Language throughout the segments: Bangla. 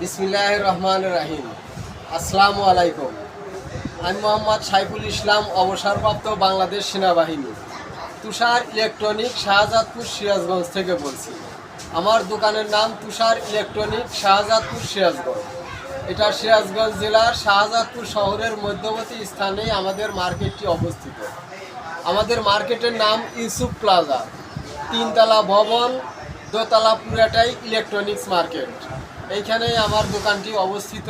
বিসমিল্লাহ রহমান রাহিম। আসসালামু আলাইকুম আমি মোহাম্মদ সাইফুল ইসলাম, অবসরপ্রাপ্ত বাংলাদেশ সেনাবাহিনী, তুষার ইলেকট্রনিক শাহজাদপুর সিরাজগঞ্জ থেকে বলছি। আমার দোকানের নাম তুষার ইলেকট্রনিক শাহজাদপুর সিরাজগঞ্জ। এটা সিরাজগঞ্জ জেলার শাহজাদপুর শহরের মধ্যবর্তী স্থানে আমাদের মার্কেটটি অবস্থিত। আমাদের মার্কেটের নাম ইউসুফ প্লাজা। তিনতলা ভবন, দোতলা পুরাটাই ইলেকট্রনিক্স মার্কেট। এইখানেই আমার দোকানটি অবস্থিত।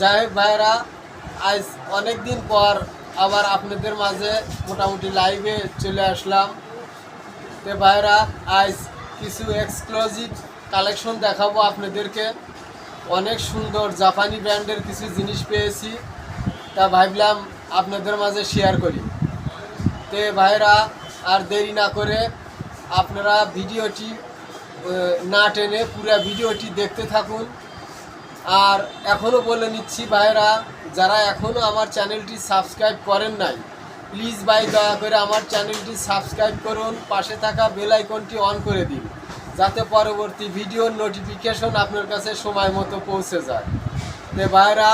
যাই হোক ভাইরা আজ অনেক দিন পর আবার আপনাদের মাঝে মোটামুটি লাইভে চলে আসলাম। তো ভাইরা আজ কিছু এক্সক্লুসিভ কালেকশন দেখাবো আপনাদেরকে। অনেক সুন্দর জাপানি ব্র্যান্ডের কিছু জিনিস পেয়েছি। তা ভাবলাম আপনাদের মাঝে শেয়ার করি। তে ভাইরা আর দেরি না করে আপনারা ভিডিওটি না টেনে পুরো ভিডিওটি দেখতে থাকুন। আর এখনও বলে নিচ্ছি ভাইরা যারা এখনও আমার চ্যানেলটি সাবস্ক্রাইব করেন নাই, প্লিজ ভাই দয়া করে আমার চ্যানেলটি সাবস্ক্রাইব করুন, পাশে থাকা বেল আইকনটি অন করে দিন, যাতে পরবর্তী ভিডিওর নোটিফিকেশন আপনার কাছে সময় মতো পৌঁছে যায়। তে ভাইরা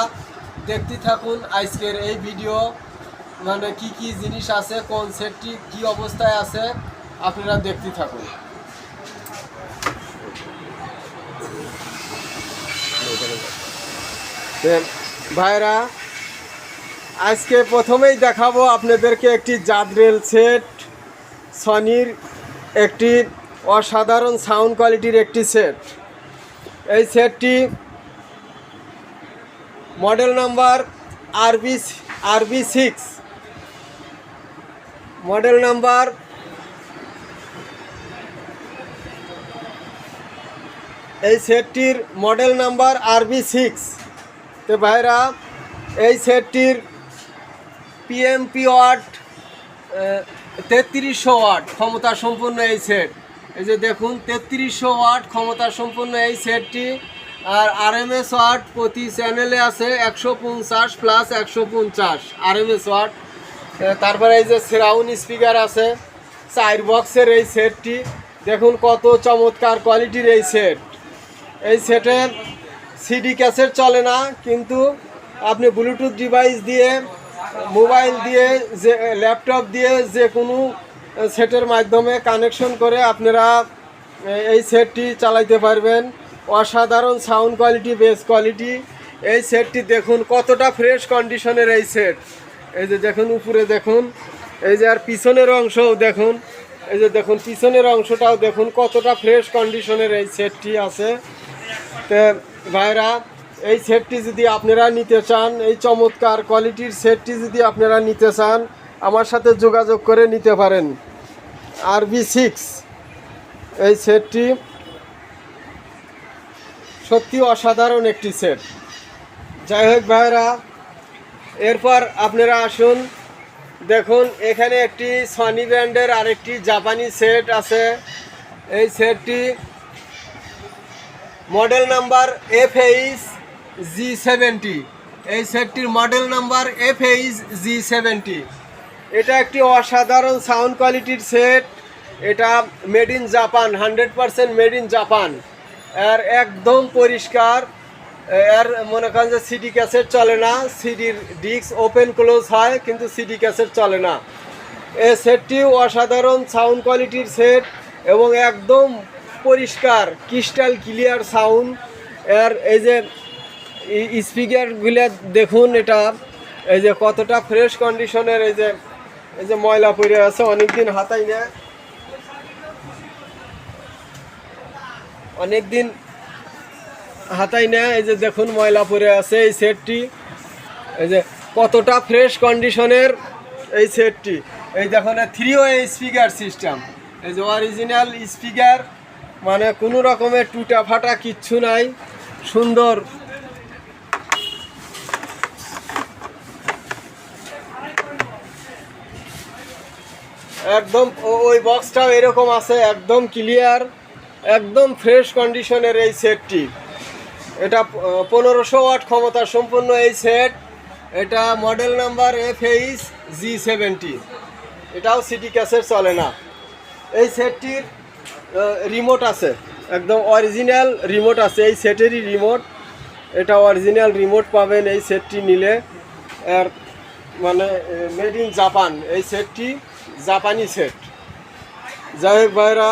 দেখতে থাকুন আজকের এই ভিডিও মানে কি কি জিনিস আছে, কোন সেটটি, কি অবস্থায় আছে, আপনারা দেখতে থাকুন। ভাইরা, আজকে প্রথমেই দেখাবো আপনাদেরকে একটি জাদরেল সেট, সনির একটি অসাধারণ সাউন্ড কোয়ালিটির একটি সেট। এই সেটটি মডেল নাম্বার আরবি আরবি সিক্স। মডেল নাম্বার এই সেটটির model number R B six. তো ভাইরা, এই সেটটির পিএমপি ওয়াট তেত্রিশশো ওয়াট ক্ষমতা সম্পন্ন এই সেট। এই যে দেখুন, তেত্রিশশো ওয়াট ক্ষমতা সম্পন্ন এই সেটটি, আর আরএমএস ওয়াট প্রতি চ্যানেলে আছে একশো পঞ্চাশ প্লাস একশো পঞ্চাশ আরএমএস ওয়াট তারপরে এই যে সেরাউন্ড স্পিকার আছে চার বক্সের এই সেটটি। দেখুন কত চমৎকার কোয়ালিটির এই সেট। এই সেটের সিডি ক্যাসেট চলে না, কিন্তু আপনি ব্লুটুথ ডিভাইস দিয়ে মোবাইল দিয়ে, যে ল্যাপটপ দিয়ে যে কোনো সেটের মাধ্যমে কানেকশন করে আপনারা এই সেটটি চালাইতে পারবেন। অসাধারণ সাউন্ড কোয়ালিটি বেস কোয়ালিটি এই সেটটি দেখুন, কতটা ফ্রেশ কন্ডিশনের এই সেট। এই যে দেখুন, উপরে দেখুন, এই যে আর পিছনের অংশও দেখুন, এই যে দেখুন, পিছনের অংশটাও দেখুন, কতটা ফ্রেশ কন্ডিশনের এই সেটটি আছে। তো ভাইরা, এই সেটটি যদি আপনারা নিতে চান, এই চমৎকার কোয়ালিটির সেটটি যদি আপনারা নিতে চান, আমার সাথে যোগাযোগ করে নিতে পারেন। আর বি সিক্স এই সেটটি সত্যি অসাধারণ একটি সেট যাই হোক ভাইরা, এরপর আপনারা আসুন। দেখুন, এখানে একটি সনি ব্র্যান্ডের আরেকটি জাপানি সেট আছে। এই সেটটি model number F H G seventy এই সেটটির model number F H G seventy এটা একটি অসাধারণ সাউন্ড কোয়ালিটির সেট। এটা made in Japan hundred percent made in Japan এর একদম পরিষ্কার। এর মনে করেন যে সিডি ক্যাসেট চলে না। সিডির ডিস্ক ওপেন ক্লোজ হয়, কিন্তু সিডি ক্যাসেট চলে না। এ সেটটি অসাধারণ সাউন্ড কোয়ালিটির সেট এবং একদম পরিষ্কার ক্রিস্টাল ক্লিয়ার সাউন্ড এর এই যে স্পিকারগুলো দেখুন এটা। এই যে কতটা ফ্রেশ কন্ডিশনের এই যে এই যে ময়লা পড়ে আছে, অনেকদিন হাতাই না। অনেকদিন হাতাই না, এই যে দেখুন ময়লা পড়ে আছে এই সেটটি এই যে কতটা ফ্রেশ কন্ডিশনের এই সেটটি এই দেখুন থ্রি ওয়ে স্পিকার সিস্টেম এই যে অরিজিনাল স্পিকার মানে কোনো রকমের টুটা ফাটা কিচ্ছু নাই। সুন্দর। একদম ওই বক্সটাও এরকম আছে, একদম ক্লিয়ার একদম ফ্রেশ কন্ডিশনের এই সেটটি এটা পনেরোশো ওয়াট ক্ষমতা সম্পন্ন এই সেট এটা model number F H G seventy এটাও সিটি ক্যাসেট চলে না। এই সেটটির রিমোট আছে। একদম অরিজিনাল রিমোট আছে। এই সেটেরই রিমোট এটা অরিজিনাল রিমোট পাবেন এই সেটটি নিলে। আর মানে মেড ইন জাপান এই সেটটি জাপানি সেট যাই হোক ভাইরা,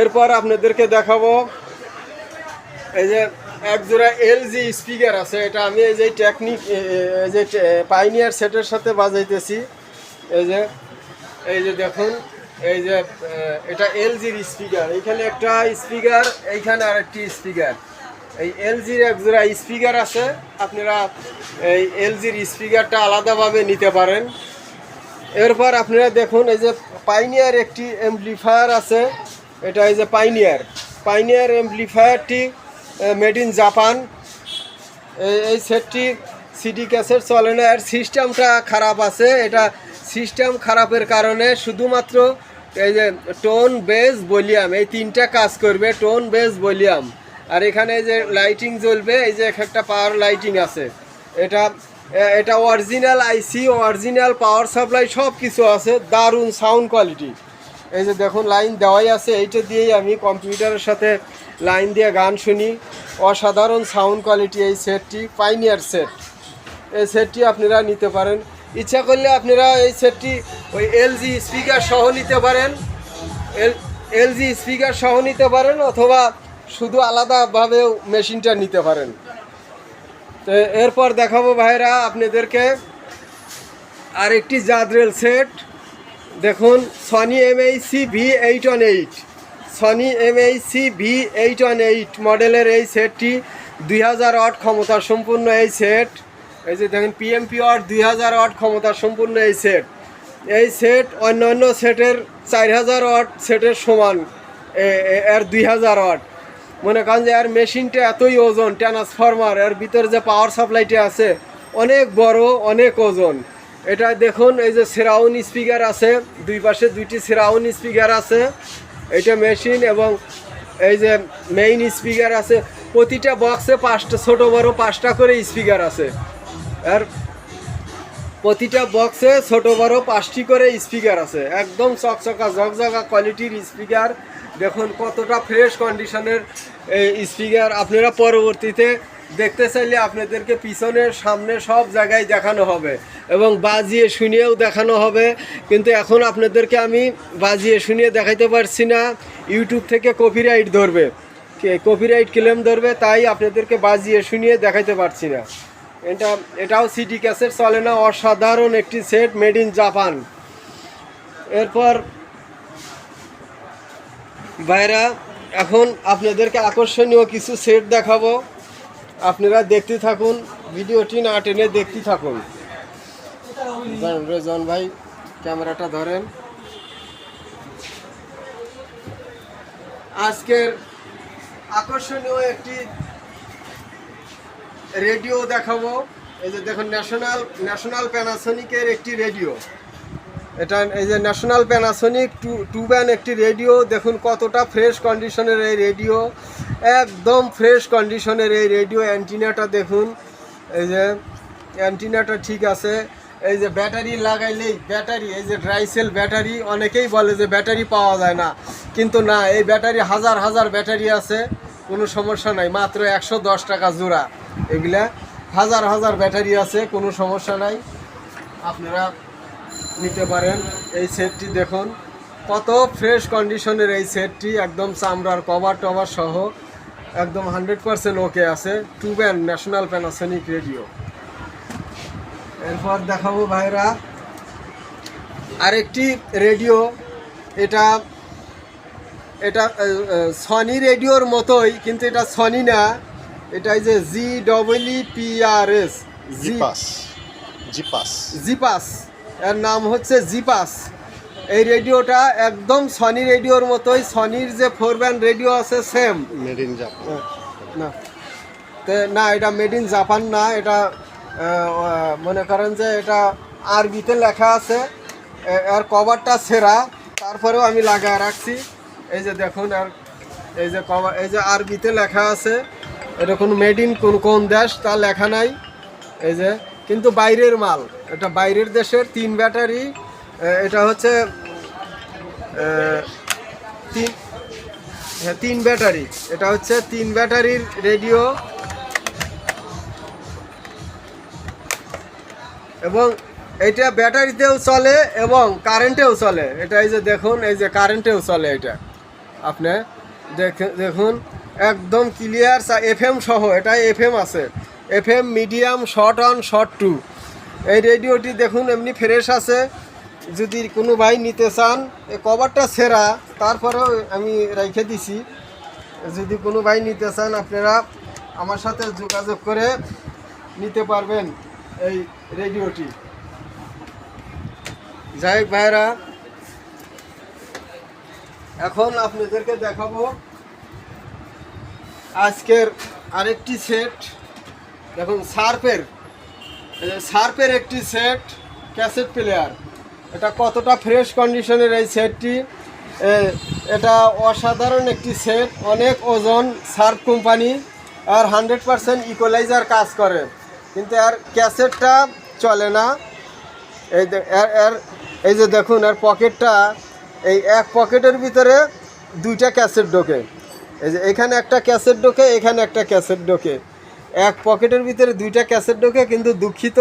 এরপর আপনাদেরকে দেখাবো। এই যে এক জোড়া এলজি স্পিকার আছে। এটা আমি এই যে টেকনিক এই যে পাইনিয়ার সেটের সাথে বাজাইতেছি। এই যে এই যে দেখুন। এই যে এটা এলজির স্পিকার এখানে একটা স্পিকার এইখানে আরেকটি স্পিকার এই এলজির এক জোড়া স্পিকার আছে। আপনারা এই এলজির স্পিকারটা আলাদাভাবে নিতে পারেন। এরপর আপনারা দেখুন, এই যে পাইনিয়ার একটি এমপ্লিফায়ার আছে। এটা এই যে পাইনিয়ার পাইনিয়ার এমপ্লিফায়ারটি মেড ইন জাপান এই সেটটি সিডি ক্যাসেট চলে না। এর সিস্টেমটা খারাপ আছে। এটা সিস্টেম খারাপের কারণে শুধুমাত্র এই যে টোন বেস ভলিউম, এই তিনটা কাজ করবে, টোন বেস ভলিউম। আর এখানে যে লাইটিং জ্বলবে, এই যে একটা পাওয়ার লাইটিং আছে। এটা এটা original IC, original power supply সব কিছু আছে, দারুণ সাউন্ড কোয়ালিটি। এই যে দেখুন, লাইন দেওয়াই আছে, এইটা দিয়েই আমি কম্পিউটারের সাথে লাইন দিয়ে গান শুনি। অসাধারণ সাউন্ড কোয়ালিটি এই সেটটি, পাইনিয়ার সেট। এই সেটটি আপনারা নিতে পারেন। ইচ্ছা করলে আপনারা এই সেটটি ওই এলজি স্পিকার সহ নিতে পারেন। এল এলজি স্পিকার সহ নিতে পারেন অথবা শুধু আলাদাভাবেও মেশিনটা নিতে পারেন। তো এরপর দেখাবো ভাইরা আপনাদেরকে আরেকটি জাদরেল সেট। দেখুন Sony M H C V eight one eight Sony M H C V eight one eight মডেলের এই সেটটি দুই হাজার ওয়াট ক্ষমতা সম্পূর্ণ এই সেট। এই যে দেখেন পিএমপি ওয়াট দুই হাজার ওয়াট ক্ষমতা সম্পূর্ণ এই সেট এই সেট অন্যান্য সেটের চার হাজার ওয়াট সেটের সমান এর দুই হাজার ওয়াট মনে করেন যে এর মেশিনটা এতই ওজন ট্রান্সফরমার এর ভিতরে যে পাওয়ার সাপ্লাইটা আছে, অনেক বড়, অনেক ওজন। এটা দেখুন, এই যে সেরাউন স্পিকার আছে, দুই পাশে দুইটি সেরাউন স্পিকার আছে। এটা মেশিন এবং এই যে মেইন স্পিকার আছে, প্রতিটা বক্সে পাঁচটা, ছোট বড় পাঁচটা করে স্পিকার আছে। আর প্রতিটা বক্সে ছোট বড় পাঁচটি করে স্পিকার আছে। একদম চকচকা, ঝকঝকা কোয়ালিটির স্পিকার দেখুন, কতটা ফ্রেশ কন্ডিশনের স্পিকার আপনারা পরবর্তীতে দেখতে চাইলে আপনাদেরকে পিছনে সামনে সব জায়গায় দেখানো হবে এবং বাজিয়ে শুনিয়েও দেখানো হবে। কিন্তু এখন আপনাদেরকে আমি বাজিয়ে শুনিয়ে দেখাইতে পারছি না। ইউটিউব থেকে কপিরাইট ধরবে। কপিরাইট ক্লেম ধরবে, তাই আপনাদেরকে বাজিয়ে শুনিয়ে দেখাইতে পারছি না। এটা এটাও সিটি ক্যাসেট চলে না, অসাধারণ একটি সেট মেড ইন জাপান এরপর ভাইরা, এখন আপনাদেরকে আকর্ষণীয় কিছু সেট দেখাবো। আপনারা দেখতে থাকুন, ভিডিওটি না টেনে দেখতে থাকুন। রেজন ভাই, ক্যামেরাটা ধরেন। আজকের আকর্ষণীয় একটি রেডিও দেখাবো। এই যে দেখুন ন্যাশনাল ন্যাশনাল প্যানাসনিকের একটি রেডিও। এটা, এই যে National Panasonic two two band একটি রেডিও। দেখুন কতটা ফ্রেশ কন্ডিশনের এই রেডিও। একদম ফ্রেশ কন্ডিশনের এই রেডিও। অ্যান্টিনাটা দেখুন। এই যে অ্যান্টিনাটা ঠিক আছে। এই যে ব্যাটারি লাগাইলেই ব্যাটারি, এই যে ড্রাই সেল ব্যাটারি, অনেকেই বলে যে ব্যাটারি পাওয়া যায় না। কিন্তু না, এই ব্যাটারি হাজার হাজার ব্যাটারি আছে। কোনো সমস্যা নাই, মাত্র একশো দশ টাকা জোড়া। এগুলা হাজার হাজার ব্যাটারি আছে, কোনো সমস্যা নাই। আপনারা নিতে পারেন এই সেটটি দেখুন। কত ফ্রেশ কন্ডিশনের এই সেটটি, একদম চামড়ার কভার টভার সহ, একদম হান্ড্রেড পার্সেন্ট ওকে আছে। Two band National Panasonic radio এরপর দেখাবো ভাইরা, আরেকটি রেডিও। এটা এটা সনি রেডিওর মতোই কিন্তু এটা সনি না। এটা এই যে জি ডবলই পিআরএস জি জিপাস জিপাস জিপাস এর নাম হচ্ছে জিপাস এই রেডিওটা একদম সনি রেডিওর মতোই সনির যে ফোর ব্যান্ড রেডিও আছে সেম মেড ইন জাপান না। না এটা মেড ইন জাপান না এটা মনে করেন যে এটা আরবিতে লেখা আছে এর কভারটা সেরা তারপরেও আমি লাগায় রাখছি। এই যে দেখুন আর এই যে কবা এই যে আরবিতে লেখা আছে, এটা কোনো মেড ইন কোন কোন দেশ, তা লেখা নাই। এই যে, কিন্তু বাইরের মাল, এটা বাইরের দেশের তিন ব্যাটারি এটা হচ্ছে তিন হ্যাঁ তিন ব্যাটারি। এটা হচ্ছে তিন ব্যাটারির রেডিও। এবং এটা ব্যাটারিতেও চলে এবং কারেন্টেও চলে। এটা এই যে দেখুন, এই যে কারেন্টেও চলে এটা। আপনি দেখে- দেখুন, একদম ক্লিয়ার এফ এম সহ এটা এফ এম আছে। F M medium short one short two এই রেডিওটি দেখুন, এমনি ফ্রেশ আছে। যদি কোনো ভাই নিতে চান এই কভারটা সেরা, তারপরেও আমি রেখে দিছি। যদি কোনো ভাই নিতে চান, আপনারা আমার সাথে যোগাযোগ করে নিতে পারবেন এই রেডিওটি যাই ভাইরা এখন আপনাদেরকে দেখাবো আজকের আরেকটি সেট। দেখুন সার্পের সার্পের একটি সেট, ক্যাসেট প্লেয়ার। এটা কতটা ফ্রেশ কন্ডিশনের এই সেটটি? এটা অসাধারণ একটি সেট, অনেক ওজন সার্প কোম্পানি, আর হান্ড্রেড পারসেন্ট ইকোলাইজার কাজ করে। কিন্তু আর ক্যাসেটটা চলে না। এই এর, এই যে দেখুন আর পকেটটা এই এক পকেটের ভিতরে দুইটা ক্যাসেট ঢোকে। এই যে এখানে একটা ক্যাসেট ঢোকে, এখানে একটা ক্যাসেট ঢোকে। এক পকেটের ভিতরে দুইটা ক্যাসেট ঢোকে, কিন্তু দুঃখিত,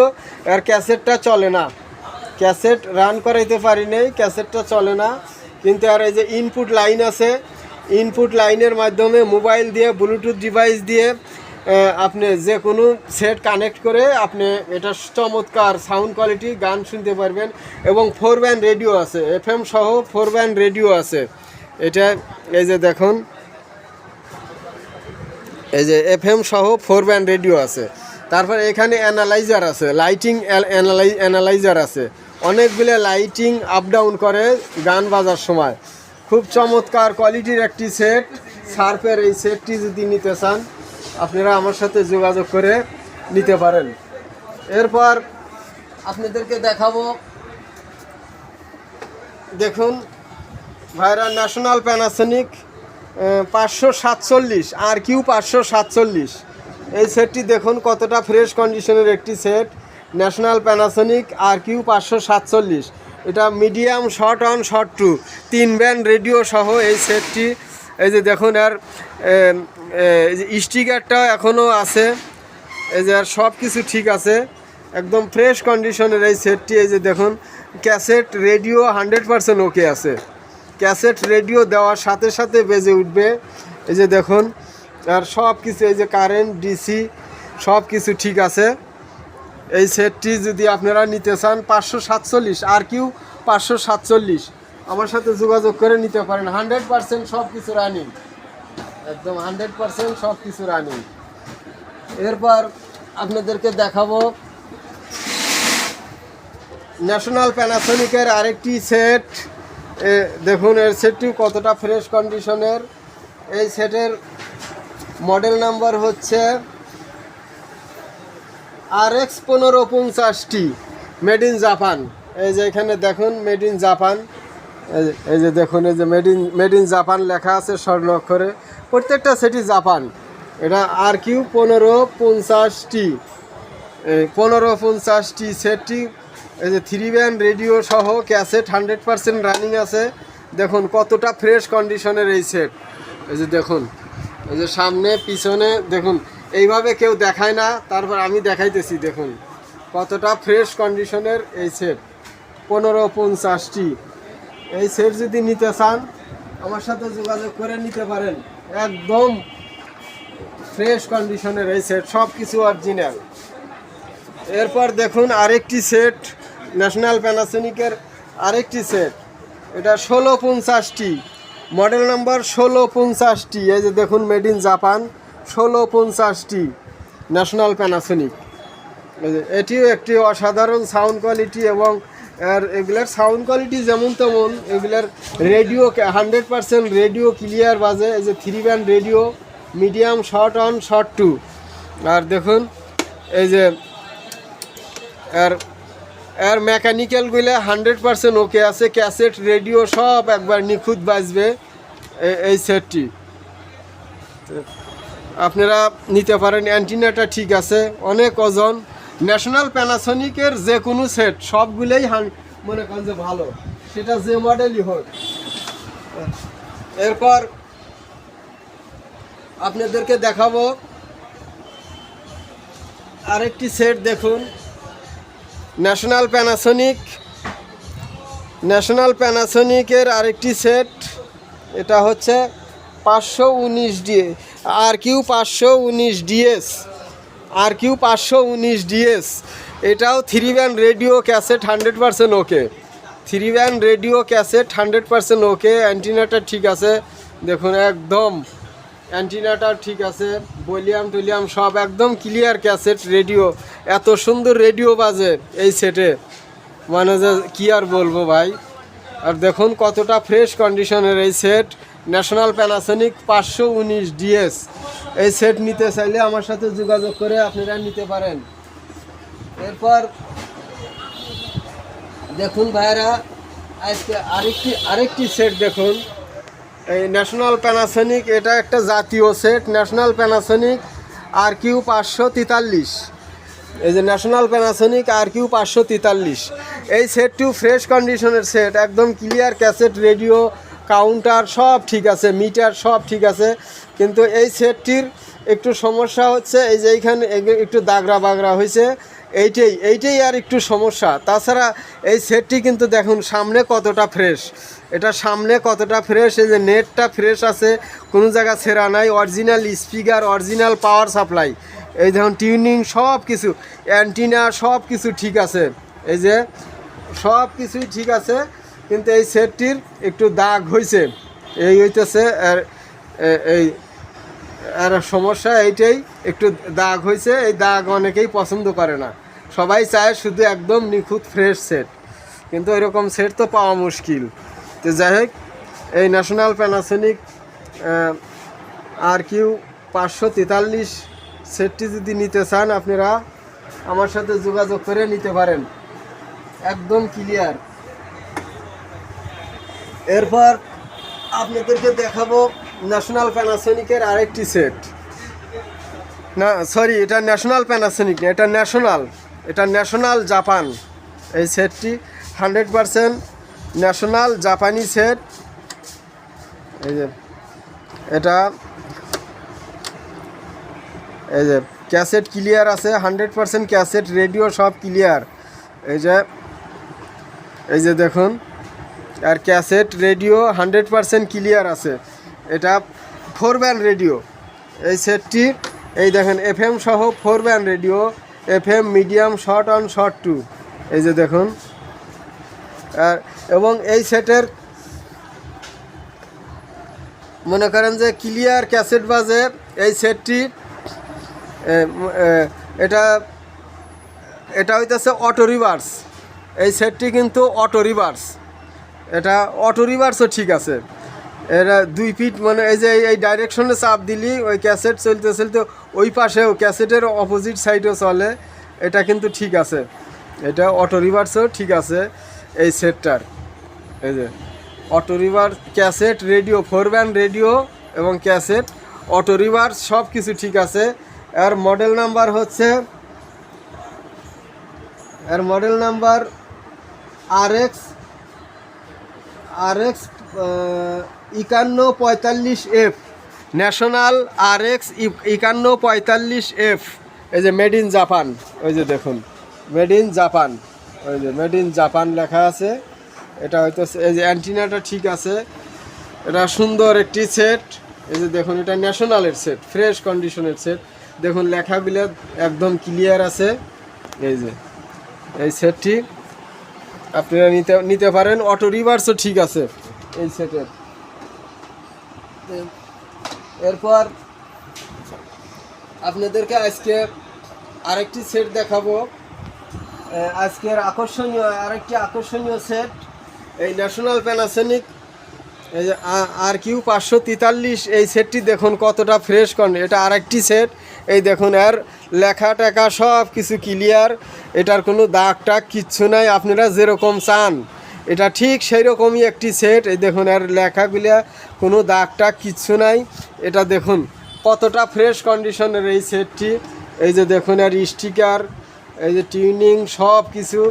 আর ক্যাসেটটা চলে না। ক্যাসেট রান করাইতে পারি নেই, ক্যাসেটটা চলে না। কিন্তু আর এই যে ইনপুট লাইন আছে ইনপুট লাইনের মাধ্যমে মোবাইল দিয়ে ব্লুটুথ ডিভাইস দিয়ে আপনি যে কোনো সেট কানেক্ট করে আপনি এটা চমৎকার সাউন্ড কোয়ালিটি গান শুনতে পারবেন এবং ফোর ব্যান্ড রেডিও আছে এফ এম সহ ফোর ব্যান্ড রেডিও আছে। এটা এই যে দেখুন, এই যে এফ এম সহ ফোর ব্যান্ড রেডিও আছে। তারপর এখানে অ্যানালাইজার আছে লাইটিং অ্যানালাইজার আছে। অনেকগুলো লাইটিং আপ ডাউন করে গান বাজার সময়। খুব চমৎকার কোয়ালিটির একটি সেট সার্ফের এই সেটটি যদি নিতে চান আপনারা আমার সাথে যোগাযোগ করে নিতে পারেন। এরপর আপনাদেরকে দেখাবো। দেখুন, ভাইরা ন্যাশনাল প্যানাসনিক পাঁচশো সাতচল্লিশ আর কিউ পাঁচশো সাতচল্লিশ। এই সেটটি দেখুন, কতটা ফ্রেশ কন্ডিশনের একটি set. National Panasonic R Q পাঁচশো সাতচল্লিশ। এটা medium short one short two তিন ব্যান্ড রেডিও সহ এই সেটটি। এই যে দেখুন, আর স্টিকারটা এখনও আছে। এই যে আর সব কিছু ঠিক আছে। একদম ফ্রেশ কন্ডিশনের এই সেটটি, এই যে দেখুন, cassette radio hundred percent okay আছে। ক্যাসেট রেডিও দেওয়ার সাথে সাথে বেজে উঠবে। এই যে দেখুন, আর সব কিছু এই যে কারেন্ট, ডিসি সব কিছু ঠিক আছে। এই সেটটি যদি আপনারা নিতে চান, পাঁচশো সাতচল্লিশ, আর কিউ পাঁচশো সাতচল্লিশ। আমার সাথে যোগাযোগ করে নিতে পারেন। হান্ড্রেড পারসেন্ট সব কিছু রানিং একদম হান্ড্রেড পারসেন্ট সব কিছু রানিং এরপর আপনাদেরকে দেখাবো ন্যাশনাল প্যানাসনিকের আরেকটি সেট দেখুন, এর সেটটি কতটা ফ্রেশ কন্ডিশনের এই সেটের মডেল নাম্বার হচ্ছে আর এক্স পনেরো পঞ্চাশটি মেড ইন জাপান এই যে এখানে দেখুন মেড ইন জাপান এই যে- দেখুন, এই যে made in made in Japan লেখা আছে স্বর্ণ অক্ষরে। প্রত্যেকটা সেটি জাপান এটা আর কিউ পনেরো পঞ্চাশটি। পনেরো পঞ্চাশটি সেটটি এই যে থ্রি ব্যান্ড রেডিও সহ ক্যাসেট হান্ড্রেড পারসেন্ট রানিং আছে। দেখুন, কতটা ফ্রেশ কন্ডিশনের এই সেট এই যে দেখুন, এই যে সামনে, পিছনে, দেখুন, এইভাবে কেউ দেখায় না। তারপর আমি দেখাইতেছি, দেখুন, কতটা ফ্রেশ কন্ডিশনের এই সেট পনেরো পঞ্চাশটি। এই সেট যদি নিতে চান, আমার সাথে যোগাযোগ করে নিতে পারেন। একদম ফ্রেশ কন্ডিশনের এই সেট সব কিছু অরিজিনাল এরপর দেখুন আরেকটি সেট ন্যাশনাল প্যানাসোনিকের আরেকটি সেট এটা ষোলো পঞ্চাশটি। মডেল নাম্বার ষোলো পঞ্চাশটি। এই যে দেখুন মেড ইন জাপান ষোলো পঞ্চাশটি ন্যাশনাল প্যানাসোনিক এটিও একটি অসাধারণ সাউন্ড কোয়ালিটি এবং আর এগুলার সাউন্ড কোয়ালিটি যেমন তেমন, এগুলার radio hundred percent radio clear বাজে, এই যে three band radio medium short one short two আর দেখুন, এই যে, আর এর মেকানিক্যালগুলো হান্ড্রেড পারসেন্ট ওকে আছে ক্যাসেট রেডিও সব একবার নিখুঁত বাজবে এই সেটটি আপনারা নিতে পারেন অ্যান্টিনাটা ঠিক আছে, অনেক ওজন। ন্যাশনাল প্যানাসনিকের যে কোনো সেট সবগুলোই মনে করেন যে ভালো। সেটা যে মডেলই হোক। এরপর আপনাদেরকে দেখাবো আরেকটি সেট দেখুন। ন্যাশনাল প্যানাসোনিক ন্যাশনাল প্যানাসোনিকের আরেকটি সেট এটা হচ্ছে পাঁচশো উনিশ ডি আর কিউ পাঁচশো উনিশ ডিএস। আর কিউ পাঁচশো উনিশ ডিএস এটাও three band radio cassette hundred percent okay three band radio cassette hundred percent okay অ্যান্টিনাটা ঠিক আছে। দেখুন একদম অ্যান্টিনাটা ঠিক আছে। বলিয়াম টলিয়াম সব একদম ক্লিয়ার ক্যাসেট রেডিও এত সুন্দর রেডিও বাজে এই সেটে মানে যে কী আর বলব ভাই? আর দেখুন কতটা ফ্রেশ কন্ডিশনের এই সেট ন্যাশনাল প্যানাসনিক পাঁচশো উনিশ ডিএস এই সেট নিতে চাইলে আমার সাথে যোগাযোগ করে আপনারা নিতে পারেন। এরপর দেখুন ভাইরা, আজকে আরেকটি আরেকটি সেট দেখুন। এই ন্যাশনাল প্যানাসনিক এটা একটা জাতীয় set National Panasonic R Q পাঁচশো তেতাল্লিশ। এই যে ন্যাশনাল প্যানাসনিক আর কিউ পাঁচশো তেতাল্লিশ। এই সেটটিও ফ্রেশ কন্ডিশনের সেট একদম ক্লিয়ার ক্যাসেট রেডিও কাউন্টার সব ঠিক আছে, মিটার সব ঠিক আছে, কিন্তু এই সেটটির একটু সমস্যা হচ্ছে, এই যে এইখানে একটু দাগরা বাগরা হয়েছে, এইটাই এইটাই আর একটু সমস্যা। তাছাড়া এই সেটটি কিন্তু দেখুন, সামনে কতটা ফ্রেশ। এটা সামনে কতটা ফ্রেশ, এই যে নেটটা ফ্রেশ আছে, কোনো জায়গা ছেঁড়া নাই, original speaker, original power supply. এই দেখুন, টিউনিং সব কিছু, অ্যান্টিনা সব কিছু ঠিক আছে। এই যে সব কিছুই ঠিক আছে। কিন্তু এই সেটটির একটু দাগ হয়েছে এই হইতেছে, আর এই, আর সমস্যা এইটাই, একটু দাগ হয়েছে এই দাগ অনেকেই পছন্দ করে না। সবাই চায় শুধু একদম নিখুঁত, ফ্রেশ সেট। কিন্তু এরকম সেট তো পাওয়া মুশকিল। তো যাই হোক, এই ন্যাশনাল প্যানাসনিক আর কিউ পাঁচশো তেতাল্লিশ সেটটি যদি নিতে চান আপনারা, আমার সাথে যোগাযোগ করে নিতে পারেন। একদম ক্লিয়ার এরপর আপনাদেরকে দেখাবো ন্যাশনাল প্যানাসনিকের আরেকটি সেট না সরি এটা ন্যাশনাল প্যানাসনিক না, এটা ন্যাশনাল এটা ন্যাশনাল জাপান এই সেটটি হান্ড্রেড পারসেন্ট ন্যাশনাল জাপানি সেট এই যে, এটা, এই যে ক্যাসেট ক্লিয়ার আছে হান্ড্রেড পারসেন্ট ক্যাসেট রেডিও সব ক্লিয়ার এই যে এই যে দেখুন। আর cassette radio hundred percent clear আছে। এটা ফোর ব্যান্ড রেডিও। এই সেটটি, এই দেখেন এফ এম সহ four band radio F M medium, short one, short two. এই যে দেখুন। আর, এবং এই সেটের মনে করেন যে ক্লিয়ার ক্যাসেট বাজে, এই সেটটি এটা এটা হইতেছে অটো রিভার্স। এই সেটটি কিন্তু অটো রিভার্স। এটা অটো রিভার্সও ঠিক আছে। এটা দুই ফিট মানে এই যে এই ডাইরেকশনে চাপ দিলি, ওই ক্যাসেট চলতে চলতে ওই পাশেও ক্যাসেটের অপোজিট সাইডেও চলে। এটা কিন্তু ঠিক আছে। এটা অটো রিভার্সও ঠিক আছে এই সেটটার এই যে auto reverse cassette radio four band radio এবং ক্যাসেট অটো রিভার্স সব কিছু ঠিক আছে। এর মডেল নাম্বার হচ্ছে, এর model number R X R X একান্ন পঁয়তাল্লিশ এফ ন্যাশনাল আর এক্স একান্ন পঁয়তাল্লিশ এফ এই যে মেড ইন জাপান ওই যে দেখুন। মেড ইন জাপান ওই যে মেড ইন জাপান লেখা আছে। এটা হয়তো এই যে অ্যান্টিনাটা ঠিক আছে। এটা সুন্দর একটি সেট এই যে দেখুন, এটা ন্যাশনালের সেট ফ্রেশ কন্ডিশনের সেট দেখুন, লেখাগুলো একদম ক্লিয়ার আছে। এই যে, এই সেটটি আপনারা নিতে নিতে পারেন। অটো রিভার্সও ঠিক আছে। এই সেটের এরপর আপনাদেরকে আজকে আরেকটি সেট দেখাবো। আজকের আকর্ষণীয়, আরেকটি আকর্ষণীয় সেট এই ন্যাশনাল প্যানাসনিক এই আর কিউ পাঁচশো তেতাল্লিশ, এই সেটটি দেখুন কতটা ফ্রেশ কন এটা আরেকটি সেট এই দেখুন আর লেখা টেখা সব কিছু ক্লিয়ার এটার কোনো দাগ টাগ কিচ্ছু নাই, আপনারা যেরকম চান। এটা ঠিক সেই রকমই একটি সেট এই দেখুন আর লেখাগুলা কোনো দাগ টাগ কিচ্ছু নাই। এটা দেখুন, কতটা ফ্রেশ কন্ডিশনের এই সেটটি এই যে দেখুন আর স্টিকার এই যে টিউনিং সব কিছু।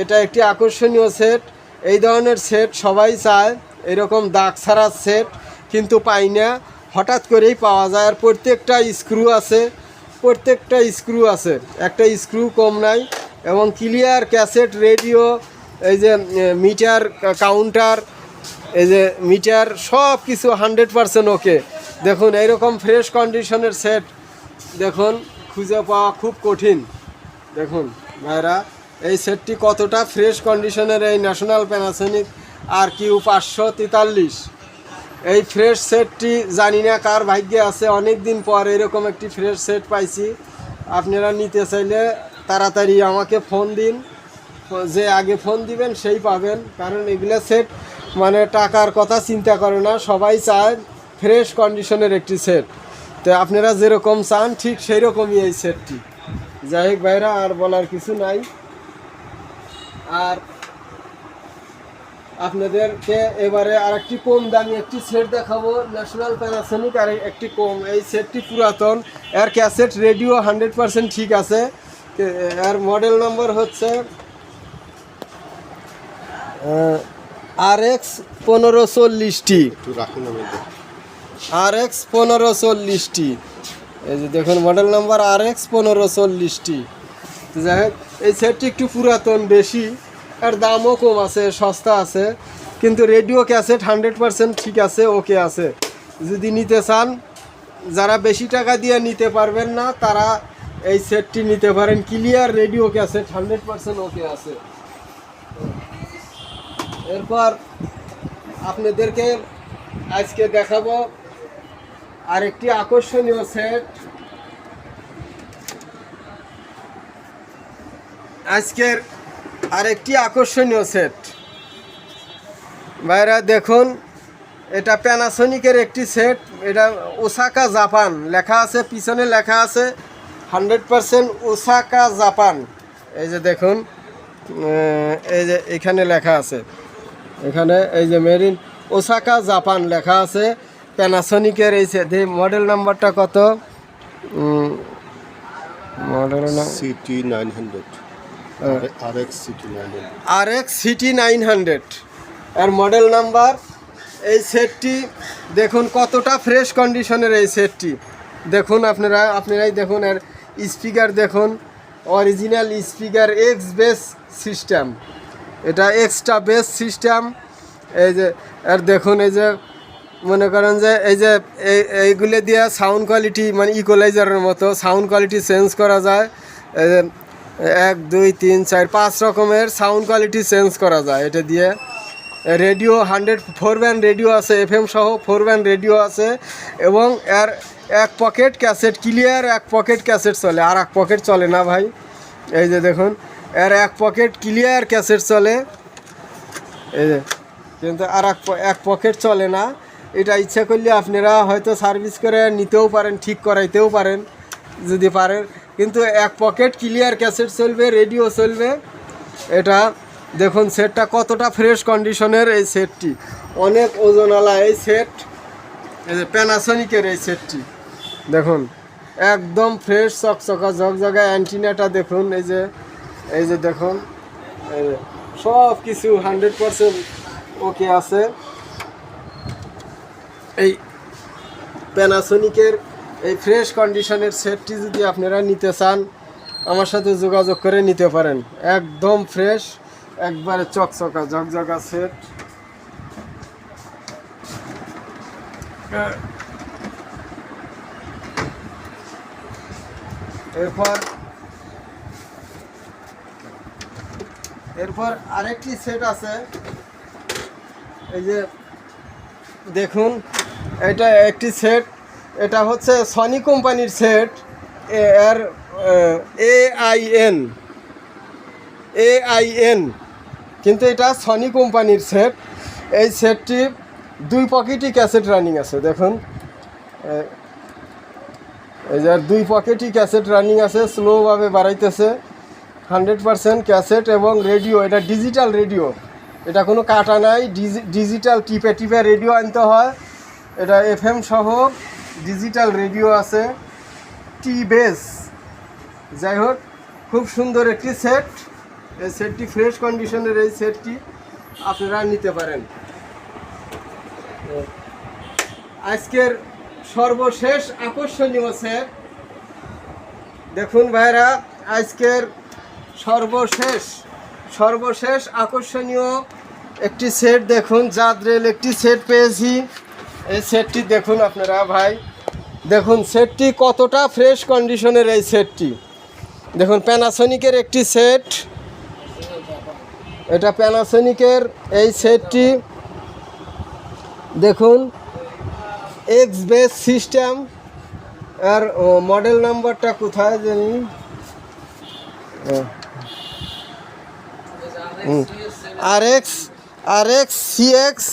এটা একটি আকর্ষণীয় সেট এই ধরনের সেট সবাই চায়, এরকম দাগ ছাড়া সেট কিন্তু পাই না। হঠাৎ করেই পাওয়া যায় আর প্রত্যেকটা স্ক্রু আছে, প্রত্যেকটা স্ক্রু আছে। একটা স্ক্রু কম নাই এবং ক্লিয়ার ক্যাসেট, রেডিও, এই যে মিটার, কাউন্টার, এই যে, মিটার সব কিছু হান্ড্রেড পারসেন্ট ওকে। দেখুন, এইরকম ফ্রেশ কন্ডিশনের সেট, দেখুন, খুঁজে পাওয়া খুব কঠিন। দেখুন, ভাইরা, এই সেটটি কতটা ফ্রেশ কন্ডিশনের এই ন্যাশনাল প্যানাসোনিক আর কিউ পাঁচশো তেতাল্লিশ। এই ফ্রেশ সেটটি জানি না কার ভাগ্যে আছে অনেক দিন পর এরকম একটি ফ্রেশ সেট পাইছি। আপনারা নিতে চাইলে তাড়াতাড়ি আমাকে ফোন দিন। যে আগে ফোন দিবেন সেই পাবেন। কারণ এগুলো সেট মানে টাকার কথা চিন্তা করে না, সবাই চায় ফ্রেশ কন্ডিশনের একটি সেট তো আপনারা যেরকম চান, ঠিক সেই রকমই এই সেটটি যাই হোক ভাইরা, আর বলার কিছু নাই। আর আপনাদেরকে এবারে আরেকটি কম দামি একটি সেট দেখাবো। ন্যাশনাল প্যানাসোনিক আর একটি কম। এই সেটটি পুরাতন। এর ক্যাসেট রেডিও হান্ড্রেড পারসেন্ট ঠিক আছে। এর মডেল নম্বর হচ্ছে আর এক্স পনেরো চল্লিশটি। একটু। আর এক্স পনেরো চল্লিশটি। এই যে দেখুন মডেল নাম্বার আর এক্স পনেরো চল্লিশটি। যাই হোক এই সেটটি একটু পুরাতন বেশি। আর দামও কম আছে, সস্তা আছে। কিন্তু রেডিও ক্যাসেট হান্ড্রেড পারসেন্ট ঠিক আছে ওকে আছে। যদি নিতে চান, যারা বেশি টাকা দিয়ে নিতে পারবেন না, তারা এই সেটটি নিতে পারেন। Clear radio cassette hundred percent okay আছে। এরপর আপনাদেরকে আজকে দেখাবো আরেকটি আকর্ষণীয় সেট আজকের আরেকটি আকর্ষণীয় সেট ভাইরা, দেখুন, এটা প্যানাসোনিকের একটি সেট এটা ওসাকা জাপান লেখা আছে, পিছনে লেখা আছে হান্ড্রেড পারসেন্ট ওসাকা জাপান এই যে দেখুন এই যে এখানে লেখা আছে। এখানে এই যে মেরিন ওসাকা জাপান লেখা আছে প্যানাসোনিকের এই সেট এই মডেল নাম্বারটা কত? Model CT nine hundred. R X CT R X CT nine hundred এর মডেল নাম্বার এই সেটটি দেখুন কতটা ফ্রেশ কন্ডিশনের এই সেটটি দেখুন আপনারা আপনারাই দেখুন এর স্পিকার দেখুন। Original speaker X bass system এটা এক্সট্রা বেস সিস্টেম এই যে আর দেখুন এই যে মনে করেন যে এই যে এই এইগুলো দিয়ে সাউন্ড কোয়ালিটি মানে ইকোলাইজারের মতো সাউন্ড কোয়ালিটি চেঞ্জ করা যায়। এক, দুই, তিন, চার, পাঁচ রকমের সাউন্ড কোয়ালিটি চেঞ্জ করা যায়। এটা দিয়ে radio hundred four band radio আছে এফ এম সহ ফোর ব্যান্ড রেডিও আছে এবং এর এক পকেট ক্যাসেট ক্লিয়ার এক পকেট ক্যাসেট চলে। আর এক পকেট চলে না ভাই? এই যে দেখুন, এর এক পকেট ক্লিয়ার ক্যাসেট চলে। এই যে, কিন্তু আর এক পকেট চলে না। এটা ইচ্ছা করলে আপনারা হয়তো সার্ভিস করে নিতেও পারেন, ঠিক করাইতেও পারেন। যদি পারেন। কিন্তু এক পকেট ক্লিয়ার ক্যাসেট চলবে রেডিও চলবে। এটা দেখুন সেটটা কতটা ফ্রেশ কন্ডিশনের এই সেটটি অনেক ওজনওয়ালা এই সেট এই যে প্যানাসনিকের এই সেটটি দেখুন, একদম ফ্রেশ চকচকা, ঝকঝকা অ্যান্টিনাটা দেখুন, এই যে এই যে দেখুন সব কিছু হান্ড্রেড পারসেন্ট ওকে আছে। এই প্যানাসোনিকের এই ফ্রেশ কন্ডিশনের সেটটি যদি আপনারা নিতে চান, আমার সাথে যোগাযোগ করে নিতে পারেন। একদম ফ্রেশ একবারে চকচকা, ঝকঝকা সেট এরপর এরপর আরেকটি সেট আছে। এই যে, দেখুন, এটা একটি সেট এটা হচ্ছে সনি কোম্পানির সেট এর A I N A I N কিন্তু এটা সনি কোম্পানির সেট এই সেটটি দুই পকেটই ক্যাসেট রানিং আছে, দেখুন। এই যে দুই পকেটই ক্যাসেট রানিং আছে স্লোভাবে বাড়াইতেছে। হান্ড্রেড পারসেন্ট ক্যাসেট এবং রেডিও এটা ডিজিটাল রেডিও এটা কোনো কাটা নাই, ডিজি ডিজিটাল টিপে টিপে রেডিও আনতে হয়। এটা এফএম সহ ডিজিটাল রেডিও আছে টি বেস যাই হোক, খুব সুন্দর একটি সেট। এই সেটটি ফ্রেশ কন্ডিশনের এই সেটটি আপনারা নিতে পারেন। আজকের সর্বশেষ আকর্ষণীয় সেট। দেখুন ভাইরা, আজকের সর্বশেষ সর্বশেষ আকর্ষণীয় একটি সেট। দেখুন, জাদ্রেল একটি সেট পেয়েছি। এই সেটটি দেখুন আপনারা, ভাই। দেখুন সেটটি কতটা ফ্রেশ কন্ডিশনের এই সেটটি দেখুন প্যানাসনিকের একটি সেট এটা প্যানাসনিকের এই সেটটি দেখুন এক্স বেস সিস্টেম আর মডেল নাম্বারটা কোথায় জানি? R X R X C X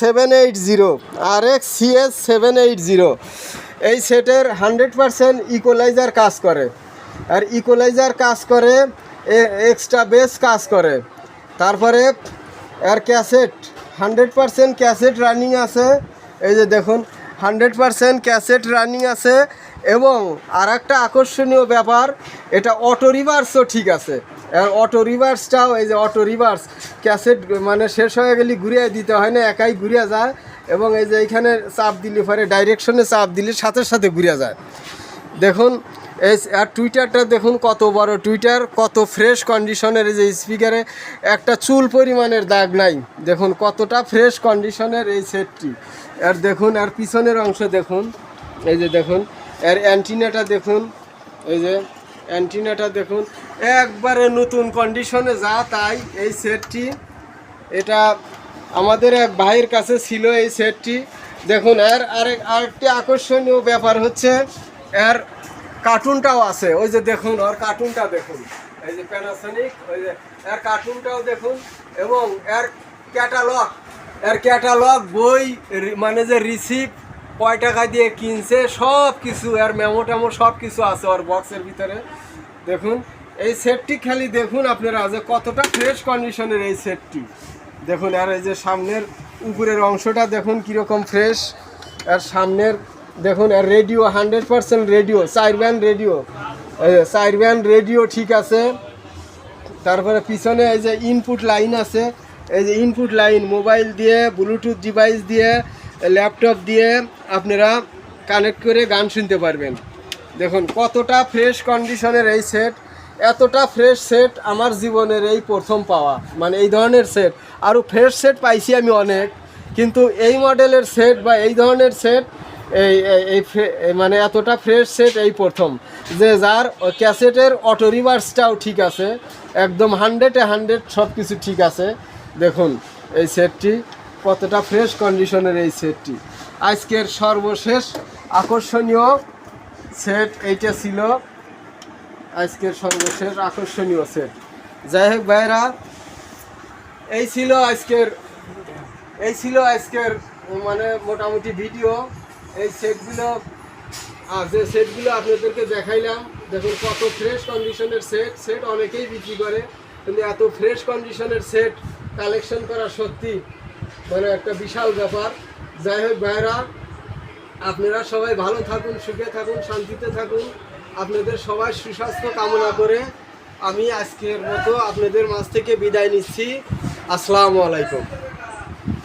seven eight zero R X C S seven eight zero এই সেটের হান্ড্রেড পারসেন্ট ইকোলাইজার কাজ করে। আর ইকোলাইজার কাজ করে এক্সট্রা বেস কাজ করে। তারপরে আর cassette hundred percent cassette running আছে। এই যে দেখুন হান্ড্রেড পারসেন্ট ক্যাসেট রানিং আছে। এবং আর একটা আকর্ষণীয় ব্যাপার, এটা অটো রিভার্সও ঠিক আছে। অটো রিভার্সটাও এই যে অটো রিভার্স ক্যাসেট মানে শেষ হয়ে গেলে ঘুরিয়ে দিতে হয় না, একাই ঘুরিয়ে যায় এবং এই যে এইখানে চাপ দিলে পরে ডাইরেকশনে চাপ দিলে সাথে সাথে ঘুরিয়ে যায়। দেখুন, এই আর টুইটারটা দেখুন কত বড় টুইটার কত ফ্রেশ কন্ডিশনের এই যে স্পিকারে একটা চুল পরিমাণের দাগ নাই। দেখুন, কতটা ফ্রেশ কন্ডিশনের এই সেটটি আর দেখুন, আর পিছনের অংশ দেখুন, এই যে দেখুন এর অ্যান্টিনাটা দেখুন, এই যে অ্যান্টিনাটা দেখুন একবারে নতুন কন্ডিশনে যা তাই এই সেটটি এটা আমাদের এক ভাইয়ের কাছে ছিল এই সেটটি দেখুন, এর আরেক, আরেকটি আকর্ষণীয় ব্যাপার হচ্ছে, এর কার্টুনটাও আছে। ওই যে দেখুন, ওর কার্টুনটা দেখুন। এই যে প্যানাসনিক ওই যে, এর কার্টুনটাও দেখুন। এবং এর ক্যাটালগ এর ক্যাটালগ বই মানে যে রিসিপ্ট কয় টাকা দিয়ে কিনছে সব কিছু এর মেমো টেমো সব কিছু আছে ওর বক্সের ভিতরে। দেখুন এই সেটটি খালি দেখুন আপনারা যে কতটা ফ্রেশ কন্ডিশনের এই সেটটি দেখুন, আর এই যে সামনের উপরের অংশটা দেখুন কীরকম ফ্রেশ আর সামনের, দেখুন, আর রেডিও হান্ড্রেড পার্সেন্ট রেডিও চার ব্যান্ড রেডিও চার ব্যান্ড রেডিও ঠিক আছে। তারপরে পিছনে এই যে ইনপুট লাইন আছে। এই যে ইনপুট লাইন মোবাইল দিয়ে ব্লুটুথ ডিভাইস দিয়ে ল্যাপটপ দিয়ে আপনারা কানেক্ট করে গান শুনতে পারবেন। দেখুন, কতটা ফ্রেশ কন্ডিশনের এই সেট এতটা ফ্রেশ সেট আমার জীবনের এই প্রথম পাওয়া। মানে এই ধরনের সেট আরও ফ্রেশ সেট পাইছি আমি অনেক, কিন্তু এই মডেলের সেট বা এই ধরনের সেট এই, এই- মানে এতটা ফ্রেশ সেট এই প্রথম। যে যার ক্যাসেটের অটো রিভার্সটাও ঠিক আছে, একদম হান্ড্রেডে হান্ড্রেড সব কিছু ঠিক আছে। দেখুন, এই সেটটি কতটা ফ্রেশ কন্ডিশনের এই সেটটি আজকের সর্বশেষ আকর্ষণীয় সেট এইটা ছিল আজকের সর্বশেষ আকর্ষণীয় সেট যাই হোক ভাইরা, এই ছিল আজকের, এই ছিল আজকের মানে মোটামুটি ভিডিও এই সেটগুলো আর যে সেটগুলো আপনাদেরকে দেখাইলাম, দেখুন কত ফ্রেশ কন্ডিশনের সেট সেট অনেকেই বিক্রি করে, কিন্তু এত ফ্রেশ কন্ডিশনের সেট কালেকশন করা সত্যি মানে একটা বিশাল ব্যাপার। যাই হোক ভাইরা, আপনারা সবাই ভালো থাকুন, সুখে থাকুন, শান্তিতে থাকুন। আপনাদের সবাই সুস্বাস্থ্য কামনা করে আমি আজকের মতো আপনাদের মাছ থেকে বিদায় নিচ্ছি। আসসালামু আলাইকুম।